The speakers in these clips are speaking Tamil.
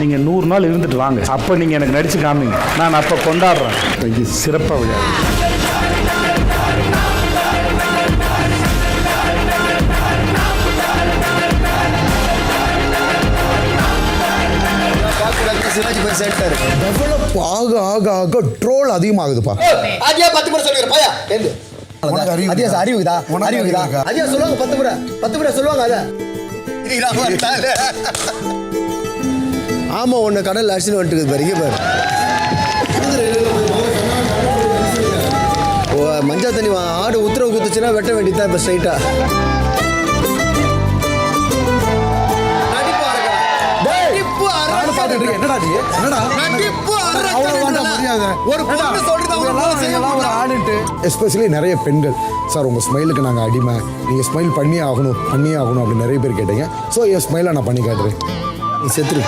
நீங்கள் நூறு நாள் இருந்துட்டு வாங்க. அப்போ நீங்கள் எனக்கு நடிச்சு காமிங்க. நான் அப்போ கொண்டாடுறேன். சிறப்பாக விளையாடு. டெவலப் ஆக ஆக ஆக ட்ரோல் அதிகமாகுதுப்பா. அதியா பத்து முறை சொல்லிடுற பையா? அறிவுதா அறிவுதா? அதியா சொல்லுவாங்க பத்து முறை. பத்து முறை சொல்லுவாங்க அத. ஆமா உன்னை கடல் அடிச்சுன்னு வந்துட்டு பாரு இங்க பாரு. மஞ்சள் தண்ணி ஆடு உத்தரவு குத்துச்சுன்னா வெட்ட வேண்டியதுதான் இப்போ ஸ்ட்ரைட்டா நானும் பார்த்துட்டு இருக்கேன். என்னடா மரியாதை. ஒரு பொண்ணு சொல்றது. எஸ்பெஷலி நிறைய பெண்கள். சார் உங்கள் ஸ்மைலுக்கு நாங்கள் அடிமை. நீங்கள் ஸ்மைல் பண்ணியே ஆகணும் பண்ணியே ஆகணும் அப்படின்னு நிறைய பேர் கேட்டீங்க. ஸோ என் ஸ்மைலை நான் பண்ணி காட்டுறேன். நீ செத்துரு.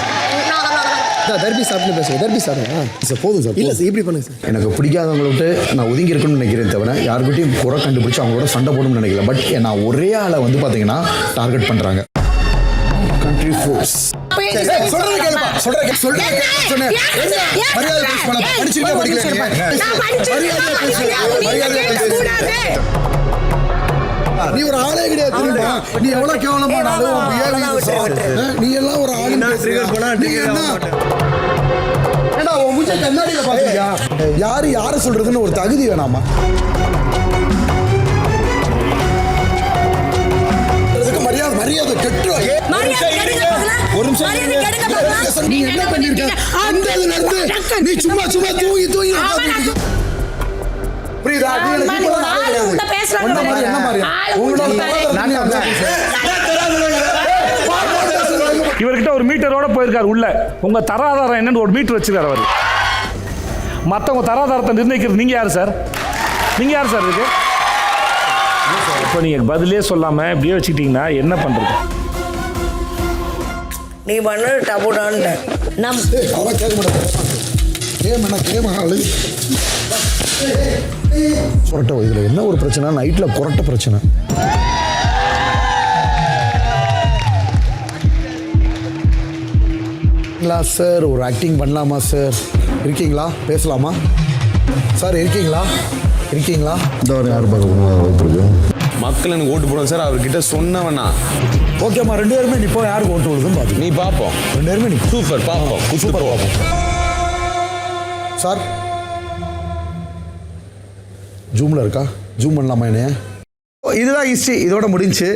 இதான், தர்பி சாப்பிட்டு பேசுங்க. தர்பி சாப்பிடுங்க சார் போதும் சார் இல்ல. சார் இப்படி பண்ணுங்க சார். எனக்கு பிடிக்காதவங்களை விட்டு நான் ஒதுங்கி இருக்கணும்னு நினைக்கிறேன் தவிர யாருக்கிட்டையும் குறை கண்டுபிடிச்சு அவங்களோட சண்டை போடணும்னு நினைக்கல. பட் நான் ஒரே ஆளை வந்து பார்த்தீங்கன்னா டார்கெட் பண்ணுறாங்க கண்ட்ரி. மரியாதை. பேசு. நீ ஒரு ஆளே கிடையாது நீ எவ்வளவு கேவலமா நாளும் உன் behavior சார். நீ எல்லாம் ஒரு உன் மூஞ்ச கண்ணாடியில பாத்தியா யாரு யார சொல்றதுன்னு ஒரு தகுதி வேணாமா? மரியாதை மரியாதை கெட்டுரும் ஒரு நிமிஷம். நீ என்ன பண்ணிருக்க? அந்த இதுல இருந்து நீ சும்மா சும்மா தூங்கி தூங்கி. புரியுதா? மாதிரி என்ன மாதிரியா உங்களோட ஒரு மீட்டரோட போயிருக்காரு உள்ள. உங்க தராதாரம் என்னன்னு ஒரு மீட்டர் வச்சிருக்காரு அவர். மற்றவங்க தராதாரத்தை நிர்ணயிக்கிறது நீங்க யார் சார்? நீங்க யார் சார் இதுக்கு? இப்போ நீங்க பதிலே சொல்லாம இப்படியே வச்சுக்கிட்டீங்கன்னா என்ன பண்றது? நீ பண்ண டபுடான்ட்ட நம் அவன் கேட்க மாட்டான். கேம் என்ன கேம் ஆளு புரட்ட இதில் என்ன ஒரு பிரச்சனை? நைட்டில் புரட்ட பிரச்சனை. இல்லா சார் ஒரு ஆக்டிங் பண்ணலாமா சார் இருக்கீங்களா? பேசலாமா? சார் இருக்கீங்களா? இருக்கீங்களா? இந்த ஒரு யார் பார்க்க வாய்ப்பு இருக்கு மக்கள் எனக்கு ஓட்டு போடுவாங்க சார் அவர்கிட்ட சொன்னவனா? ஓகேம்மா ரெண்டு பேருமே நிப்போ யாருக்கு ஓட்டு விடுதுன்னு பார்த்து நீ பார்ப்போம் ரெண்டு பேருமே நிப்போ சூப்பர் பார்ப்போம் சூப்பர் பார்ப்போம் சார் ஜூமில் இருக்கா? ஜூம் பண்ணலாமா என்னைய? இதுதான் ஹிஸ்ட்ரி இதோட முடிஞ்சு.